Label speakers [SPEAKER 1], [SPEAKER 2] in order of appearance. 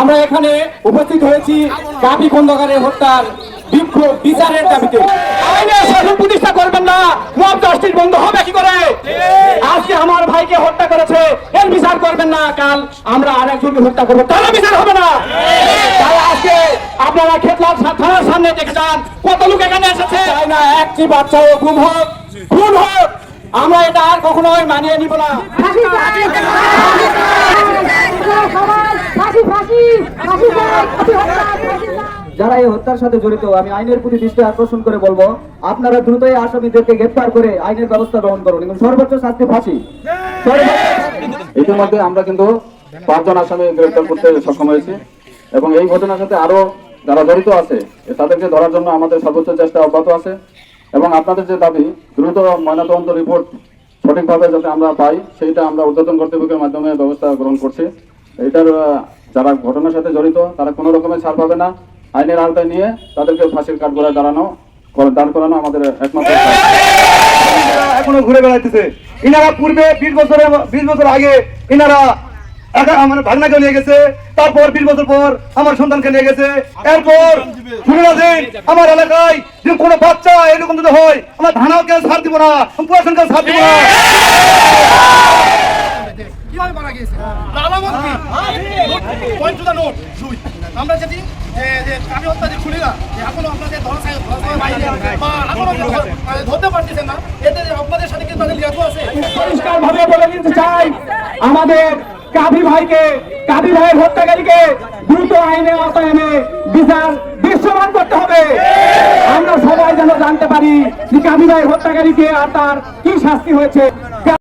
[SPEAKER 1] আমরা এখানে উপস্থিত হয়েছি কাপি খন্দকারের হত্যার বিক্ষোভ বিচারের দাবিতে। প্রতিষ্ঠা করবেন না। মব জাস্টিস বন্ধ হবে কি করে? আজকে আমার ভাইকে হত্যা করেছে, এর বিচার করবেন না। কাল আমরা আরেকজনকে হত্যা করব। তাহলে বিচার হবে না। তাই আজকে আপনারা খেতলার থানার সামনে দেখে যান, কত লোক এখানে এসেছে। তাই না, একটি বাচ্চাও গুম হোক, খুন হোক। আমরা এটা আর কখনোই মানিয়ে নিব না
[SPEAKER 2] ফাঁসি চাই ফাঁসি ফাঁসি ফাঁসি চাই ফাঁসি হত্যা ফাঁসি চাই
[SPEAKER 3] যারা এই হত্যার সাথে জড়িত, আমি আইনের প্রতি দৃষ্টি আকর্ষণ করে বলব, আপনারা দ্রুতই আসামিদেরকে গ্রেফতার করে আইনের ব্যবস্থা গ্রহণ করুন। এবং সর্বোচ্চ শাস্তি ফাঁসি।
[SPEAKER 4] ইতিমধ্যে আমরা কিন্তু পাঁচজন আসামি গ্রেফতার করতে সক্ষম হয়েছি। এবং এই ঘটনার সাথে আরও যারা জড়িত আছে, তাদেরকে ধরার জন্য আমাদের সর্বোচ্চ চেষ্টা অব্যাহত আছে। এবং আপনাদের যে দাবি, দ্রুত ময়নাতদন্ত রিপোর্ট সঠিকভাবে যাতে আমরা পাই, সেইটা আমরা ঊর্ধ্বতন কর্তৃপক্ষের মাধ্যমে ব্যবস্থা গ্রহণ করছি। এটার যারা ঘটনার সাথে জড়িত, তারা কোনো রকমের ছাড় পাবে না। আইনের আওতায় নিয়ে তাদেরকে ফাঁসির কাঠগড়ায় দাঁড়ানো দাঁড় করানো আমাদের একমাত্র
[SPEAKER 5] এখনও ঘুরে বেড়াইতেছে। ইনারা পূর্বে বিশ বছর বিশ বছর আগে ইনারা আমার ভাগনাকে নিয়ে গেছে তারপর বিশ বছর পর আমার সন্তানকে নিয়ে গেছে। এরপর আমার এলাকায় যে কোনো বাচ্চা এরকম যদি হয় আমার ধানাকে ছাড় দিব না প্রশাসনকে ছাড় দিব না।
[SPEAKER 6] কীভাবে মারা গিয়েছে? আমরা যদি এখনও আপনাদের মানে ধরতে না আপনাদের সাথে কিন্তু আছে?
[SPEAKER 1] পরিষ্কার ভাবে বলে দিতে চাই, আমাদের কাবি ভাইকে কাবি ভাইয়ের হত্যাকারীকে দ্রুত আইনে আওতায় এনে বিচার দৃশ্যমান করতে হবে। আমরা সবাই যেন জানতে পারি যে কাবি ভাইয়ের হত্যাকারীকে আর তার কি শাস্তি হয়েছে।